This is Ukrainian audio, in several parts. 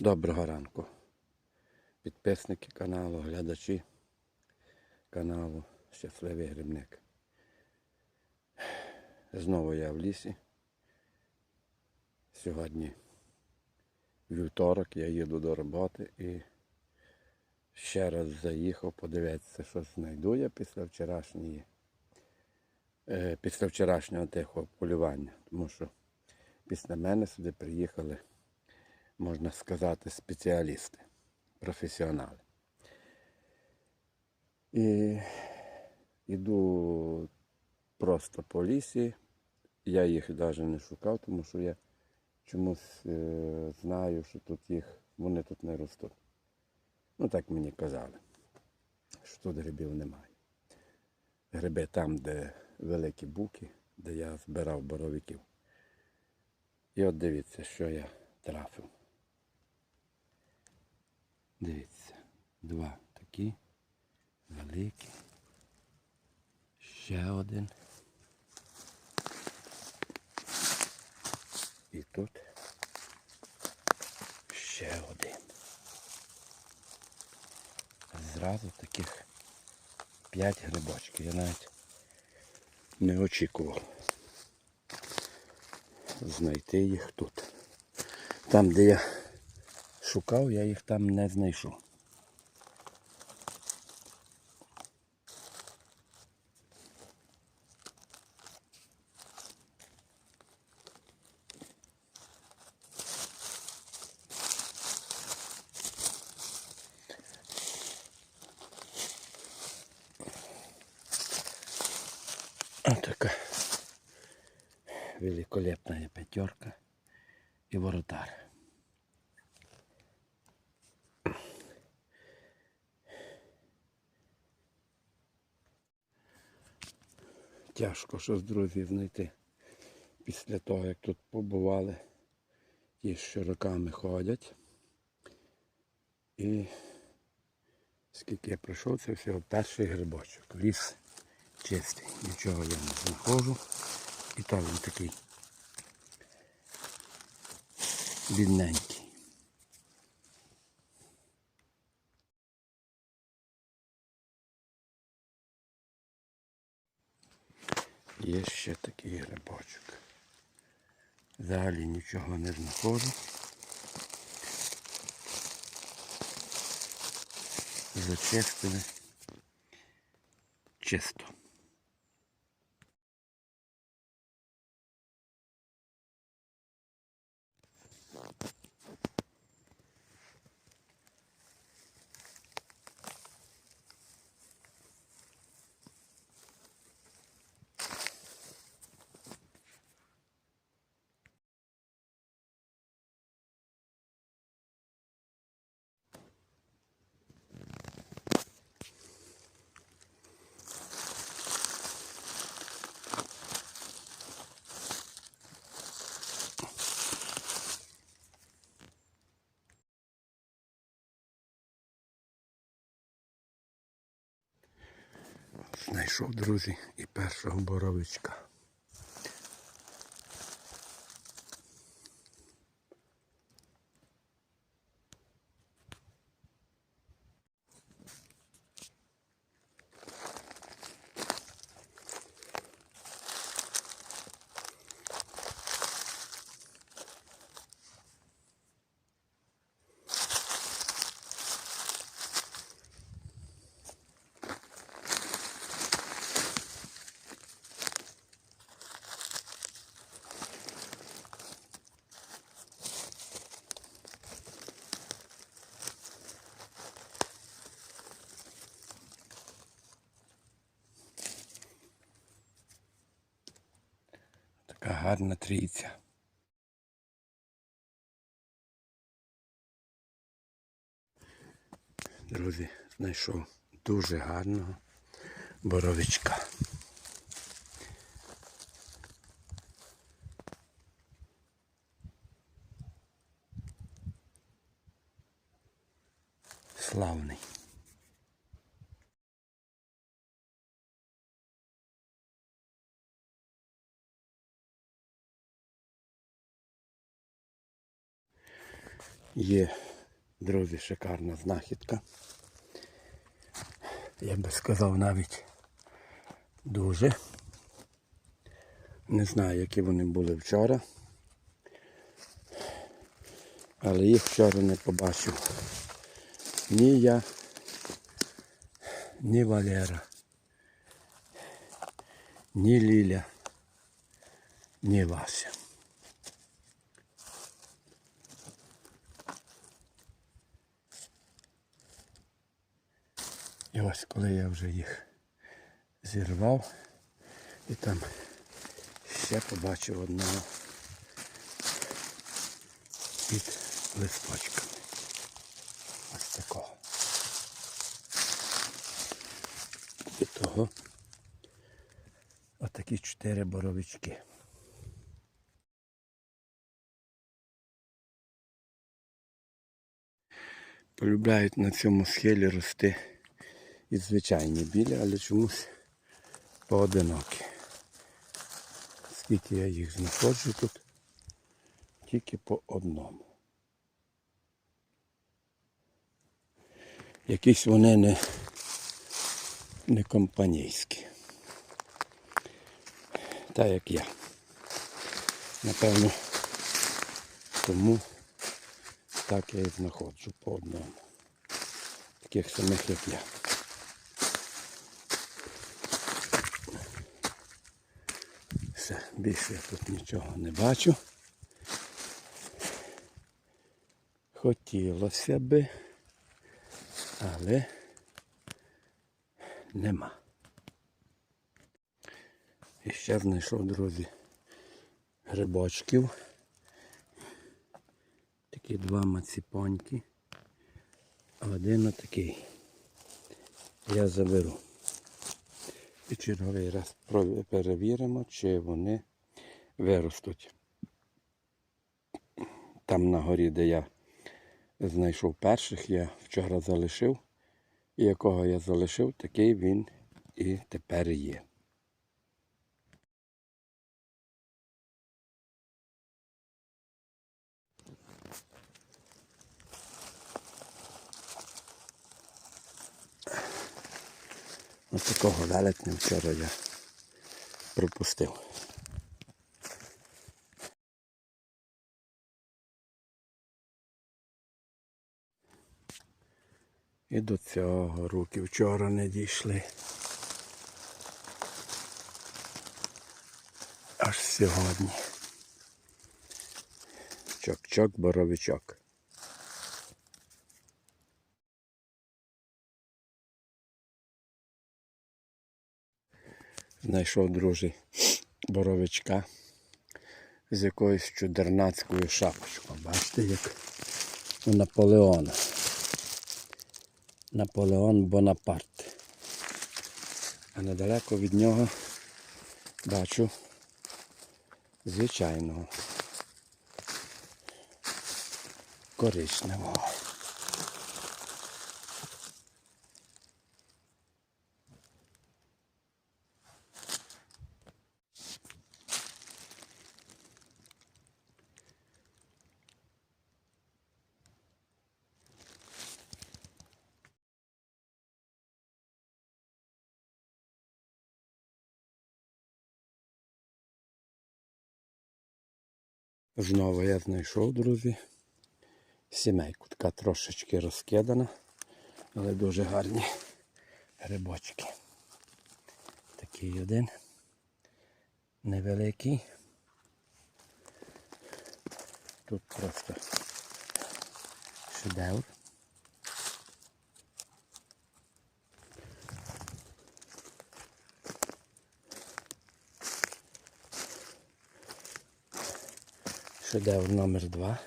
Доброго ранку. Підписники каналу, глядачі каналу Щасливий Грибник. Знову я в лісі. Сьогодні вівторок, я їду до роботи і ще раз заїхав подивитися, що знайду я після вчорашньої, е, після вчорашнього тихого полювання. Тому що після мене сюди приїхали можна сказати, спеціалісти, професіонали. І йду просто по лісі. Я їх навіть не шукав, тому що я чомусь е, знаю, що тут їх, вони тут не ростуть. Ну так мені казали, що тут грибів немає. Гриби там, де великі буки, де я збирав боровиків. І от дивіться, що я трафив. Дивіться, два такі великі. Ще один. І тут ще один. Зразу таких п'ять грибочків. Я навіть не очікував знайти їх тут. Там, де я шукав, я їх там не знайшов. Великолепная пятерка и воротарь. Тяжко щось друзі знайти після того, як тут побували. Ті що роками ходять. І скільки я пройшов, це всього перший грибочок. Ліс чистий. Нічого я не знаходжу. І так він такий бідненький. Є ще такий грибочок. Взагалі нічого не знаходжу. Зачистили чисто. Знайшов, друзі, і першого боровичка. Така гарна трійця. Друзі, знайшов дуже гарного боровичка. Славний. Є Друзі, шикарна знахідка. Я би сказав навіть дуже. Не знаю, які вони були вчора. Але їх вчора не побачив. Ні я, ні Валера, ні Ліля, ні Вася. І ось коли я вже їх зірвав і там ще побачив одного під листочками. Ось такого. І того отакі чотири боровички. Полюбляють на цьому схилі рости і звичайні білі, але чомусь поодинокі. Скільки я їх знаходжу тут, тільки по одному. Якісь вони не, не компанійські. Та як я. Напевно, тому так я і знаходжу по одному. Таких самих, як я. Все, більше я тут нічого не бачу. Хотілося би, але нема. І ще знайшов, друзі, грибочків. Такі два маціпоньки. Один отакий. Я заберу. І черговий раз перевіримо, чи вони виростуть. Там на горі, де я знайшов перших, я вчора залишив. І якого я залишив, такий він і тепер є. Ось такого велетня вчора я пропустив. І до цього руки вчора не дійшли. Аж сьогодні. Чок-чок, боровичок. Знайшов дружий боровичка з якоюсь чудернацькою шапочкою. Бачите, як у Наполеона. Наполеон Бонапарт. А недалеко від нього бачу звичайного коричневого. Знову я знайшов, друзі, сімейку. Така трошечки розкидана, але дуже гарні грибочки. Такий один невеликий. Тут просто шедевр. Шедевр номер два.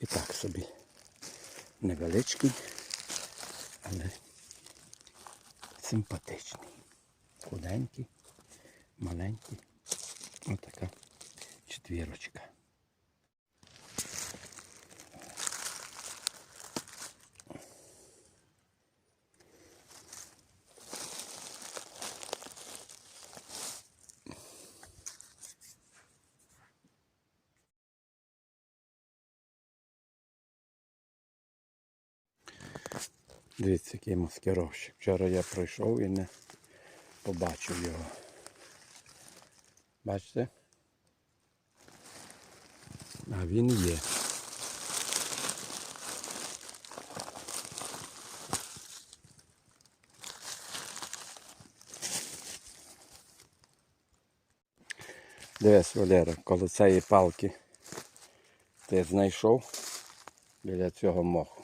І так собі невеличкий, але симпатичний. Худенький, маленький. Отака четвірочка. Дивіться, який маскировщик. Вчора я пройшов і не побачив його. Бачите? А він є. Дивись, Валера, коло цієї палки ти знайшов біля цього моху.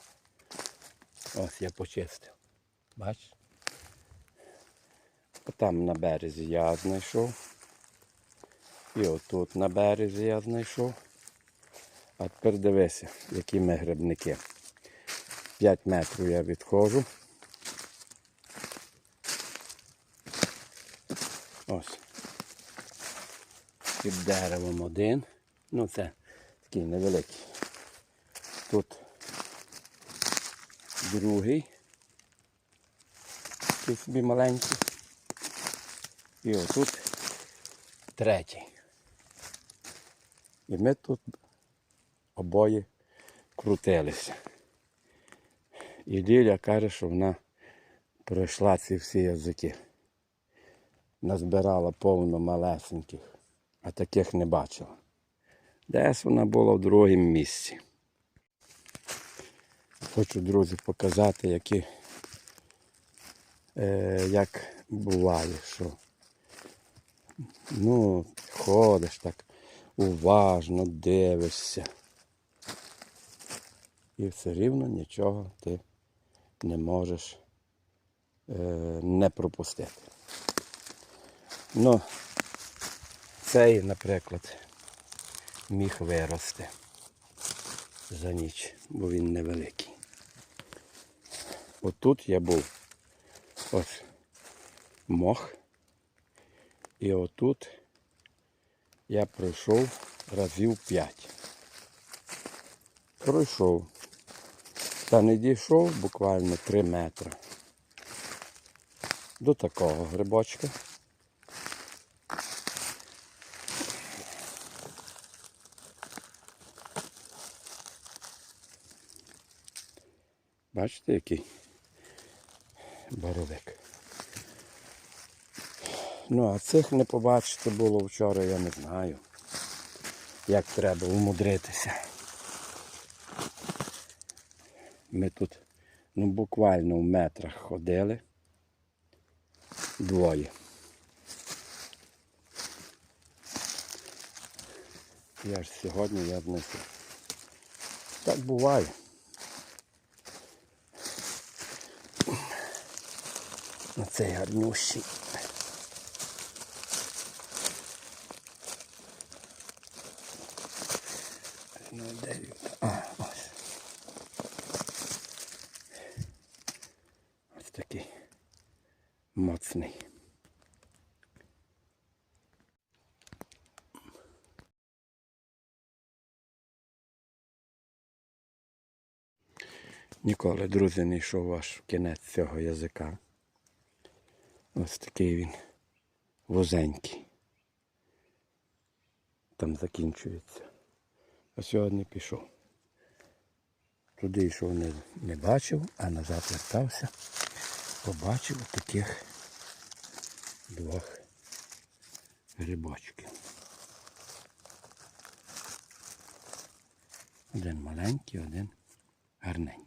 Ось я почистив. Бачиш? Там на березі я знайшов. І отут на березі я знайшов. А тепер дивися, які ми грибники. 5 метрів я відходжу. Ось. Під деревом один. Ну це такий невеликий. Тут другий. Такий собі маленький. І отут третій. І ми тут обоє крутилися. І Ліля каже, що вона пройшла ці всі язики. Назбирала повно малесеньких, а таких не бачила. Десь вона була в другому місці. Хочу, друзі, показати, які, е, як буває, що ну, ходиш так уважно, дивишся. І все рівно нічого ти не можеш е, не пропустити. Ну, цей, наприклад, міг вирости за ніч, бо він невеликий. Отут я був ось мох. І отут я пройшов разів 5. Пройшов. Та не дійшов буквально 3 метри. До такого грибочка. Бачите, який боровик. Ну, а цих не побачити було вчора, я не знаю, як треба умудритися. Ми тут ну, буквально в метрах ходили. Двоє. Я ж сьогодні я внесу. Так буває. Оцей гарнющий. Ну, де він? А, ось. Ось такий моцний. Ніколи, друзі, не йшов аж в кінець цього язика. Ось такий він вузенький. Там закінчується. А сьогодні пішов. Туди йшов не, не бачив, а назад вертався. Побачив таких двох грибочків. Один маленький, один гарненький.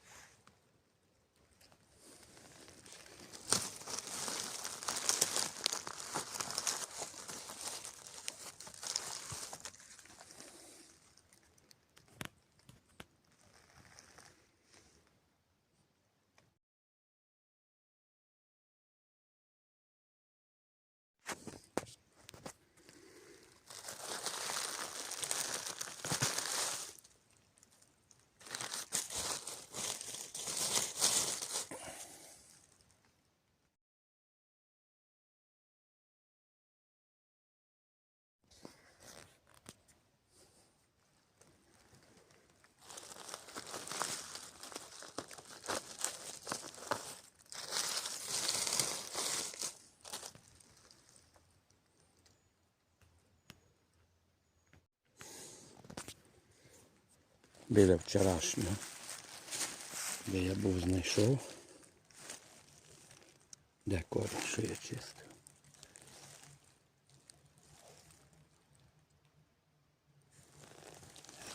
біля вчорашнього, де я був знайшов. Де корінь, що я чистив.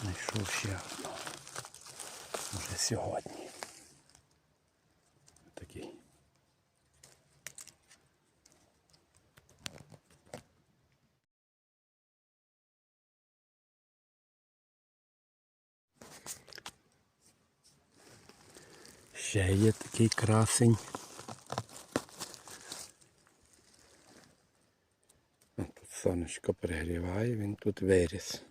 Знайшов ще одну. Вже сьогодні. Такий. Ще є такий красень. Тут сонечко перегріває, він тут виріс.